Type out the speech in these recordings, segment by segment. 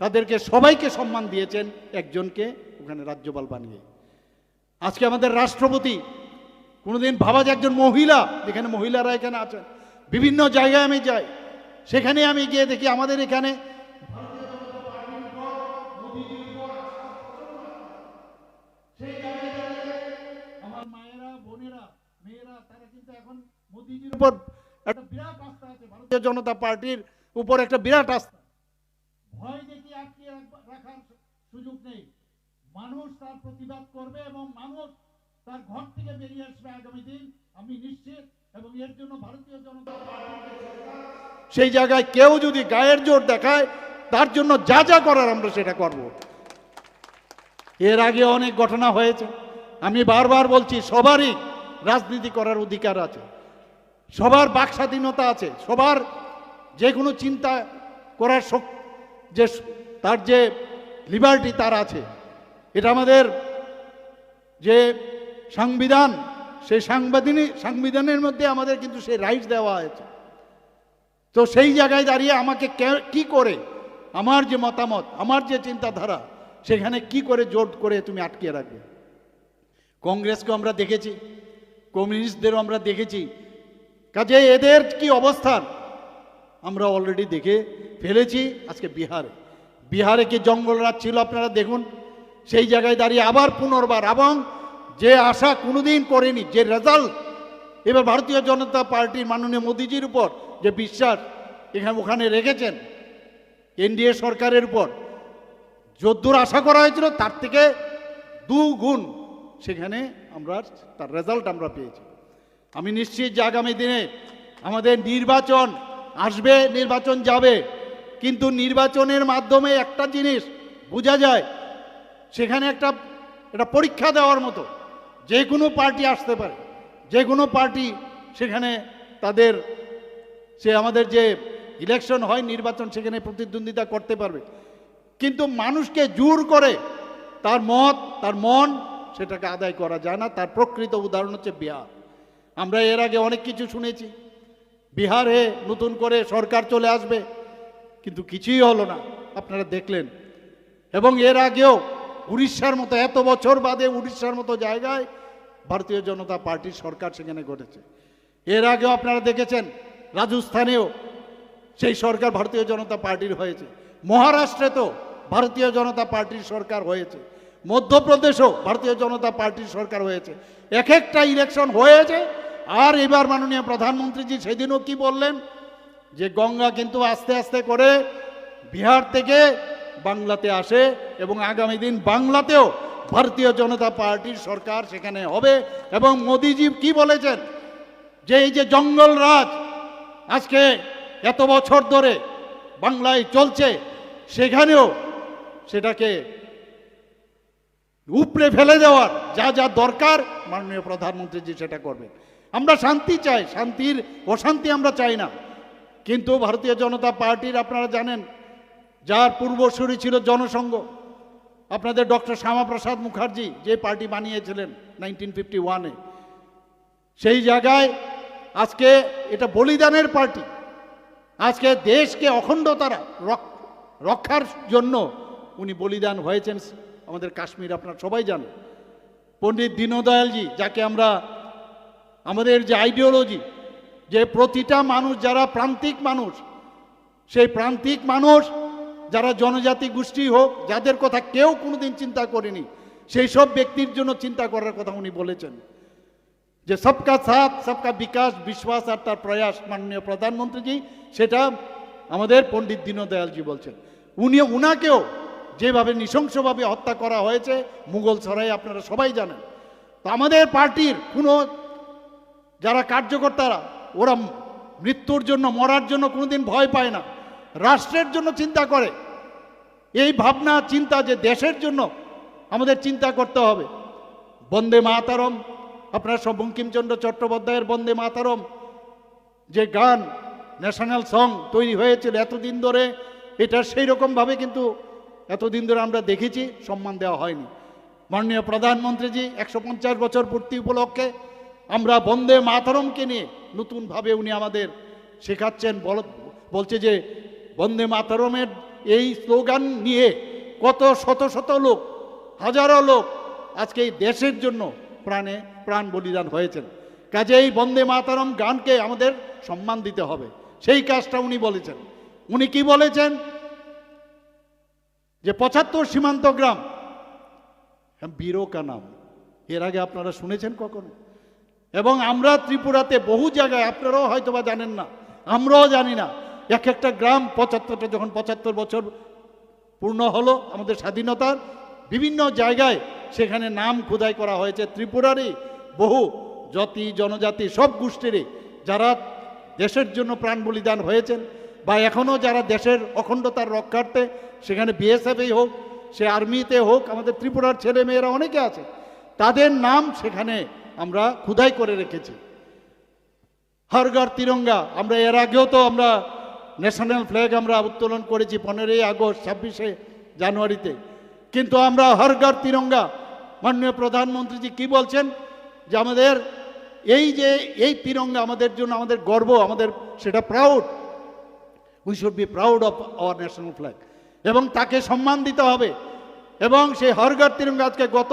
তাদেরকে সবাইকে সম্মান দিয়েছেন একজনকে ওখানে রাজ্যপাল বানিয়ে। আজকে আমাদের রাষ্ট্রপতি, কোনোদিন ভাবা যে একজন মহিলা, যেখানে মহিলারা এখানে আছেন, বিভিন্ন জায়গায় আমি যাই, সেখানে আমি গিয়ে দেখি আমাদের এখানে ভারতীয় জনতা পার্টির উপর একটা বিরাট আস্থা। ভয় রাখার সুযোগ নেই। মানুষ তার প্রতিবাদ করবে এবং মানুষ তার ঘর থেকে বেরিয়ে আসবে আগামী দিন, আমি নিশ্চিত, এবং এর জন্য ভারতীয় জনতা সেই জায়গায় কেউ যদি গায়ের জোর দেখায়, তার জন্য যা যা করার আমরা সেটা করব। এর আগে অনেক ঘটনা হয়েছে। আমি বারবার বলছি, সবারই রাজনীতি করার অধিকার আছে। সবার বাক স্বাধীনতা আছে। সবার যে কোনো চিন্তা করার যে তার যে লিবার্টি তার আছে। এটা আমাদের যে সংবিধান, সেই সাংবিধানিক সংবিধানের মধ্যে আমাদের কিন্তু সেই রাইটস দেওয়া হয়েছে। তো সেই জায়গায় দাঁড়িয়ে আমাকে কে- করে আমার যে মতামত, আমার যে চিন্তাধারা, সেখানে কি করে জোট করে তুমি আটকে রাখবে? কংগ্রেসকে আমরা দেখেছি, কমিউনিস্টদেরও আমরা দেখেছি। কাজে এদের কি অবস্থান, আমরা অলরেডি দেখে ফেলেছি, আজকে বিহারে। বিহারে কি জঙ্গলরাজ ছিল আপনারা দেখুন, সেই জায়গায় দাঁড়িয়ে আবার পুনর্বার এবং যে আশা কোনোদিন করেনি, যে রেজাল্ট এবার ভারতীয় জনতা পার্টির মাননীয় মোদিজির উপর যে বিশ্বাস এখানে ওখানে রেখেছেন, এনডিএ সরকারের উপর, যদ্দূর আশা করা হয়েছিল তার থেকে দু গুণ সেখানে আমরা তার রেজাল্ট আমরা পেয়েছি। আমি নিশ্চিত যে আগামী দিনে আমাদের নির্বাচন আসবে, নির্বাচন যাবে। কিন্তু নির্বাচনের মাধ্যমে একটা জিনিস বোঝা যায়, সেখানে একটা একটা পরীক্ষা দেওয়ার মতো। যে কোনো পার্টি আসতে পারে। যে কোনো পার্টি সেখানে তাদের, সে আমাদের যে ইলেকশন হয়, নির্বাচন সেখানে প্রতিদ্বন্দ্বিতা করতে পারবে। কিন্তু মানুষকে জোর করে তার মত, তার মন সেটাকে আদায় করা যায় না। তার প্রকৃত উদাহরণ হচ্ছে বিহার। আমরা এর আগে অনেক কিছু শুনেছি। বিহারে নতুন করে সরকার চলে আসবে। কিন্তু কিছুই হলো না। আপনারা দেখলেন। এবং এর আগেও উড়িষ্যার মতো এত বছর বাদে উড়িষ্যার মতো জায়গায় ভারতীয় জনতা পার্টির সরকার সেখানে ঘটেছে। এর আগেও আপনারা দেখেছেন, রাজস্থানেও সেই সরকার ভারতীয় জনতা পার্টির হয়েছে। মহারাষ্ট্রে তো ভারতীয় জনতা পার্টির সরকার হয়েছে। মধ্যপ্রদেশও ভারতীয় জনতা পার্টির সরকার হয়েছে। এক একটা ইলেকশন হয়েছে। আর এবার মাননীয় প্রধানমন্ত্রীজি সেদিনও কি বললেন? যে গঙ্গা কিন্তু আস্তে আস্তে করে বিহার থেকে বাংলাতে আসে এবং আগামী দিন বাংলাতেও ভারতীয় জনতা পার্টির সরকার সেখানে হবে এবং মোদিজি কি বলেছেন? যে এই যে জঙ্গল রাজ আজকে এত বছর ধরে বাংলায় চলছে, সেখানেও সেটাকে উপড়ে ফেলে দেওয়ার যা যা দরকার, মাননীয় প্রধানমন্ত্রীজি সেটা করবেন। আমরা শান্তি চাই, শান্তির অশান্তি আমরা চাই না। কিন্তু ভারতীয় জনতা পার্টির আপনারা জানেন, যার পূর্বসূরি ছিল জনসংঘ। আপনাদের ডক্টর শ্যামাপ্রসাদ মুখার্জি যে পার্টি বানিয়েছিলেন নাইনটিন ফিফটি ওয়ানে, সেই জায়গায় আজকে এটা বলিদানের পার্টি। আজকে দেশকে অখণ্ডতারা রক- রক্ষার জন্য উনি বলিদান হয়েছেন, আমাদের কাশ্মীর আপনারা সবাই জানেন। পণ্ডিত দীনদয়ালজি, যাকে আমরা, আমাদের যে আইডিওলজি যে প্রতিটা মানুষ যারা প্রান্তিক মানুষ, সেই প্রান্তিক মানুষ যারা জনজাতি গোষ্ঠী হোক, যাদের কথা কেউ কোনোদিন চিন্তা করেনি, সেই সব ব্যক্তির জন্য চিন্তা করার কথা উনি বলেছেন। যে সবকা সাথ, সবকা বিকাশ, বিশ্বাস আর তার প্রয়াস মাননীয় প্রধানমন্ত্রীজি, সেটা আমাদের পণ্ডিত দীনদয়ালজি বলছেন। উনি, উনাকেও যেভাবে নৃশংসভাবে হত্যা করা হয়েছে, মুঘল সরাই আপনারা সবাই জানেন। তো আমাদের পার্টির কোনো যারা কার্যকর্তারা ওরা মৃত্যুর জন্য, মরার জন্য কোনোদিন ভয় পায় না। রাষ্ট্রের জন্য চিন্তা করে। এই ভাবনা, চিন্তা যে দেশের জন্য আমাদের চিন্তা করতে হবে। বন্দে মাতারম। আপনার সব বঙ্কিমচন্দ্র চট্টোপাধ্যায়ের বন্দে মাতারম। যে গান, ন্যাশনাল সং তৈরি হয়েছিল এতদিন ধরে, এটা সেই রকমভাবে কিন্তু এতদিন ধরে আমরা দেখেছি, সম্মান দেওয়া হয়নি। মাননীয় প্রধানমন্ত্রীজি, একশো পঞ্চাশ বছর পূর্তি উপলক্ষে আমরা বন্দে মাতারমকে নিয়ে নতুনভাবে উনি আমাদের শেখাচ্ছেন বল বলছে যে বন্দে মাতারমের এই স্লোগান নিয়ে কত শত শত লোক হাজারো লোক আজকে এই দেশের জন্য প্রাণে প্রাণ বলিদান হয়েছেন। কাজে এই বন্দে মাতারম গানকে আমাদের সম্মান দিতে হবে। সেই কাজটা উনি বলেছেন। উনি কি বলেছেন? যে পঁচাত্তর সীমান্ত গ্রাম হ্যাঁ, বীরো নাম এর আগে আপনারা শুনেছেন কখনো? এবং আমরা ত্রিপুরাতে বহু জায়গায়, আপনারাও হয়তো বা জানেন না, আমরাও জানি না, এক একটা গ্রাম পঁচাত্তরটা, যখন পঁচাত্তর বছর পূর্ণ হলো আমাদের স্বাধীনতার, বিভিন্ন জায়গায় সেখানে নাম খোদাই করা হয়েছে ত্রিপুরারই, বহু জাতি, জনজাতি, সব গোষ্ঠীরই, যারা দেশের জন্য প্রাণ বলিদান হয়েছেন, বা এখনও যারা দেশের অখণ্ডতার রক্ষার্থে সেখানে বিএসএফেই হোক, সে আর্মিতে হোক, আমাদের ত্রিপুরার ছেলে মেয়েরা অনেকে আছে, তাদের নাম সেখানে আমরা খুদাই করে রেখেছি। হরঘর তিরঙ্গা, আমরা এর আগেও তো আমরা ন্যাশনাল ফ্ল্যাগ আমরা উত্তোলন করেছি পনেরোই আগস্ট, ছাব্বিশে জানুয়ারিতে। কিন্তু আমরা হরঘর তিরঙ্গা, মাননীয় প্রধানমন্ত্রীজি কি বলছেন? যে আমাদের এই যে, এই তিরঙ্গা আমাদের জন্য আমাদের গর্ব, আমাদের সেটা proud we should be proud of our national flag এবং তাকে সম্মান দিতে হবে। এবং সেই হরঘর তিরঙ্গা আজকে গত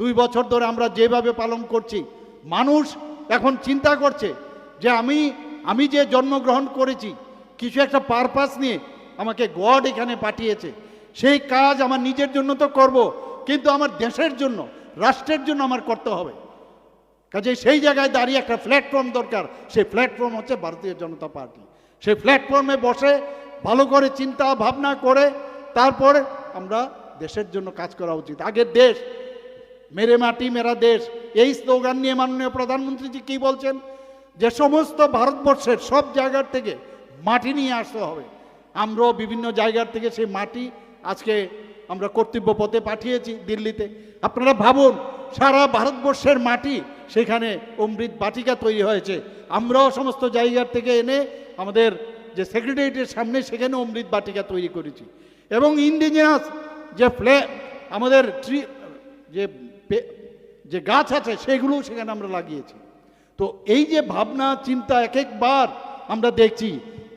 দুই বছর ধরে আমরা যেভাবে পালন করছি, মানুষ এখন চিন্তা করছে যে আমি আমি যে জন্মগ্রহণ করেছি, কিছু একটা পারপাস নিয়ে আমাকে গড এখানে পাঠিয়েছে। সেই কাজ আমার নিজের জন্য তো করব, কিন্তু আমার দেশের জন্য, রাষ্ট্রের জন্য আমার করতে হবে। কাজে সেই জায়গায় দাঁড়িয়ে একটা প্ল্যাটফর্ম দরকার, সেই প্ল্যাটফর্ম হচ্ছে ভারতীয় জনতা পার্টি। সেই প্ল্যাটফর্মে বসে ভালো করে চিন্তা ভাবনা করে, তারপরে আমরা দেশের জন্য কাজ করা উচিত। আগের দেশ মেরে মাটি, মেরা দেশ। এই স্লোগান নিয়ে মাননীয় প্রধানমন্ত্রীজি কি বলছেন? যে সমস্ত ভারতবর্ষের সব জায়গার থেকে মাটি নিয়ে আসতে হবে। আমরাও বিভিন্ন জায়গার থেকে সেই মাটি আজকে আমরা কর্তব্য পথে পাঠিয়েছি দিল্লিতে। আপনারা ভাবুন, সারা ভারতবর্ষের মাটি সেখানে অমৃত বাটিকা তৈরি হয়েছে। আমরাও সমস্ত জায়গার থেকে এনে আমাদের যে সেক্রেটারিয়েটের সামনে সেখানে অমৃত বাটিকা তৈরি করেছি। এবং ইন্ডিজিনাস যে ফ্লে আমাদের ট্রি যে যে গাছ আছে সেগুলো সেখানে আমরা লাগিয়েছি। তো এই যে ভাবনা, চিন্তা এক একবার আমরা দেখছি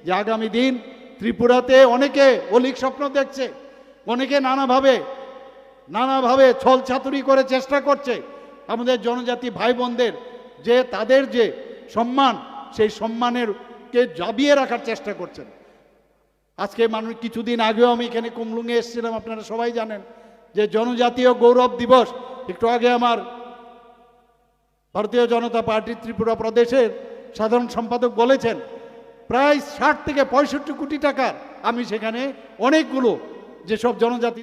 যে আগামী দিন ত্রিপুরাতে অনেকে অলিক স্বপ্ন দেখছে, অনেকে নানাভাবে নানাভাবে ছল ছাতুরি করে চেষ্টা করছে। আমাদের জনজাতি ভাই বোনদের যে তাদের যে সম্মান, সেই সম্মানের কে জাবিয়ে রাখার চেষ্টা করছেন। আজকে মানুষ, কিছুদিন আগেও আমি এখানে কুমলুঙে এসেছিলাম, আপনারা সবাই জানেন যে জনজাতীয় গৌরব দিবস একটু আগে আমার ভারতীয় জনতা পার্টি ত্রিপুরা প্রদেশের সাধারণ সম্পাদক বলেছেন, প্রায় ষাট থেকে পঁয়ষট্টি কোটি টাকার আমি সেখানে অনেকগুলো যেসব জনজাতি